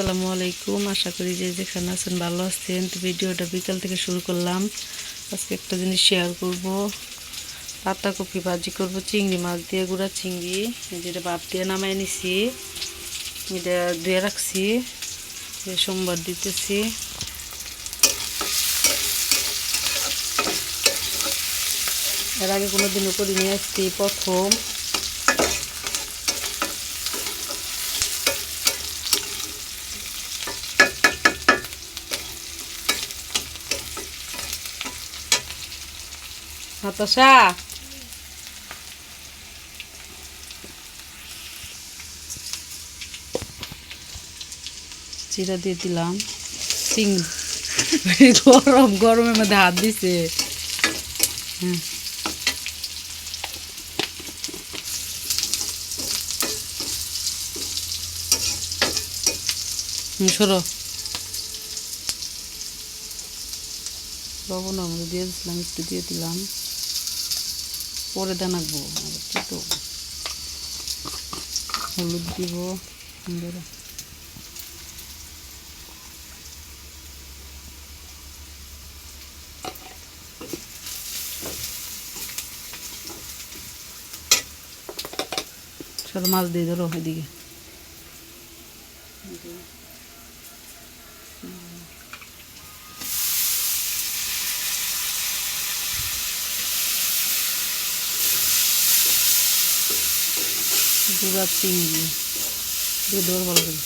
আসসালামু আলাইকুম। আশা করি যে যেখানে আছেন ভালো আছেন। তো ভিডিওটা বিকাল থেকে শুরু করলাম। আজকে একটা জিনিস শেয়ার করব। পাতাকপি ভাজি করব, চিংড়ি মাছ দিয়ে গুঁড়া চিংড়ি। যেটা ভাত দিয়ে নামাই নিছি। এটা ধুয়ে রাখছি। সোমবার দিতেছি। এর আগে কোনো দিনও করে নিয়ে আসছি প্রথম। নাতাশা? চিরা দিয়ে দিলাম। চিং। গরম গরমের মধ্যে হাত দিছে। হুম, সরো। লবণ আমরা দিয়ে দিছিলাম, একটু দিয়ে দিলাম। পরে দেনাকবো তো হলুদ দিব সব মাছ দিয়ে ধরো এদিকে গুঁড়া চিংড়ি। দিয়ে দৌড় ভালো করে।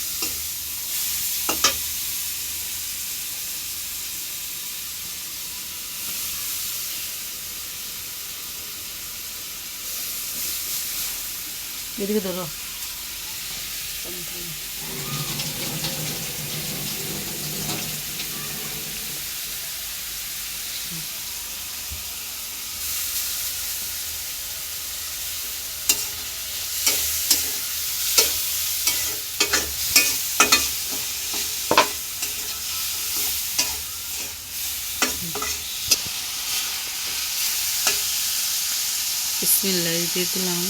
এদিকে ধরো। বিসমিল্লাহ দিয়ে দিলাম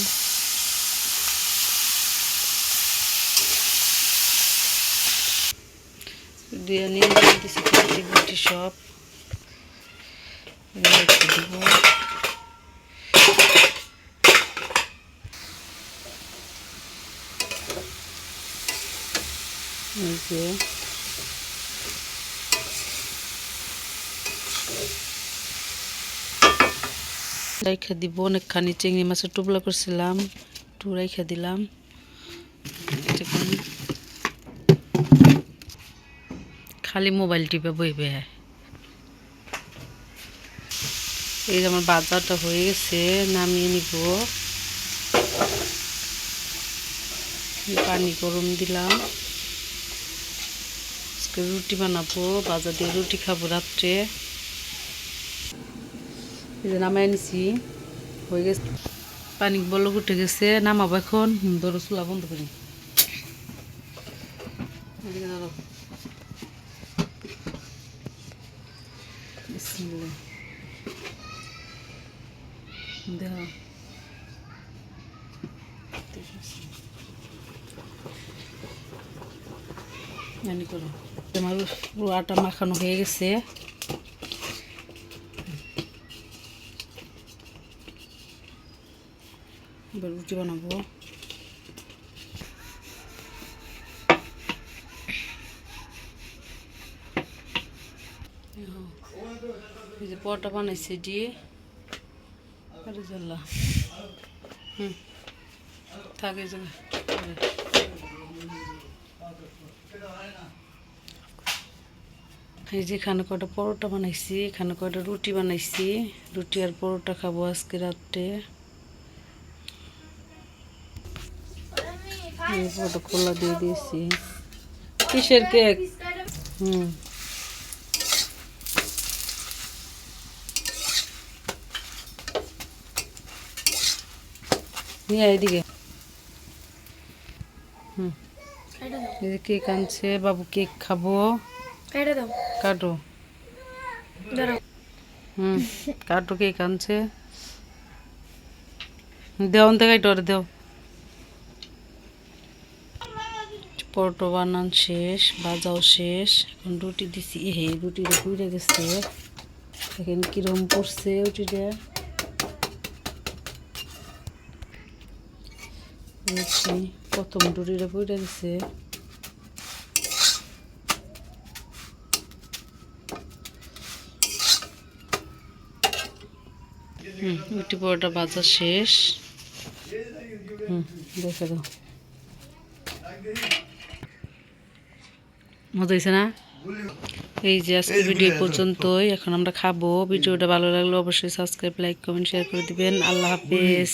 দিয়ে নিয়ে দিয়েছি কেটে গুটি সব রেখে দিব এই যে রাইখা দিব, অনেকখানি চিংড়ি মাছের টুকলা করছিলাম, একটু রাইখা দিলাম। খালি মোবাইল টিপে বইবে। এই যে আমার বাজারটা হয়ে গেছে, নামিয়ে নিব। পানি গরম দিলাম। আজকে রুটি বানাবো, বাজার দিয়ে রুটি খাব রাত্রে। এই যে নামাই নিছি হয়ে গেছে। পানি বলক উঠে গেছে, নামাবো এখন। ধরো চুলা বন্ধ করি। দেখো জানি করো। আমার আটা মাখানো হয়ে গেছে। এবার রুটি বানাবো। এই যে পরোটা বানাইছে দিয়ে। আরে হুম। থাকে যে এই যে এখানে কয়টা পরোটা বানাইছি, এখানে কয়টা রুটি বানাইছি। রুটি আর পরোটা খাব আজকে রাত্রে। পরোটা খোলা দিয়ে দিয়েছি। কিসের কেক? হুম। নিয়ে আয় এদিকে। হুম। এই কেক আনছে বাবু কেক খাব। কেটে দাও। কাটো। দাঁড়াও। হুম কাটো কেক আনছে। দেও দেখাই তোর দেও। পরোটা বানান শেষ ভাজাও শেষ। এখন রুটি দিছি। হে রুটিটা পুড়ে গেছে। দেখেন কিরম পড়ছে রুটিটা। রুটি প্রথম রুটিটা পুড়ে গেছে। হুম, রুটি পরোটা ভাজা শেষ। হুম, দেখে দাও। মজা হয়েছে না? এই যে আজকে ভিডিও পর্যন্তই। এখন আমরা খাব। ভিডিওটা ভালো লাগলে অবশ্যই সাবস্ক্রাইব লাইক কমেন্ট শেয়ার করে দিবেন। আল্লাহ হাফেজ।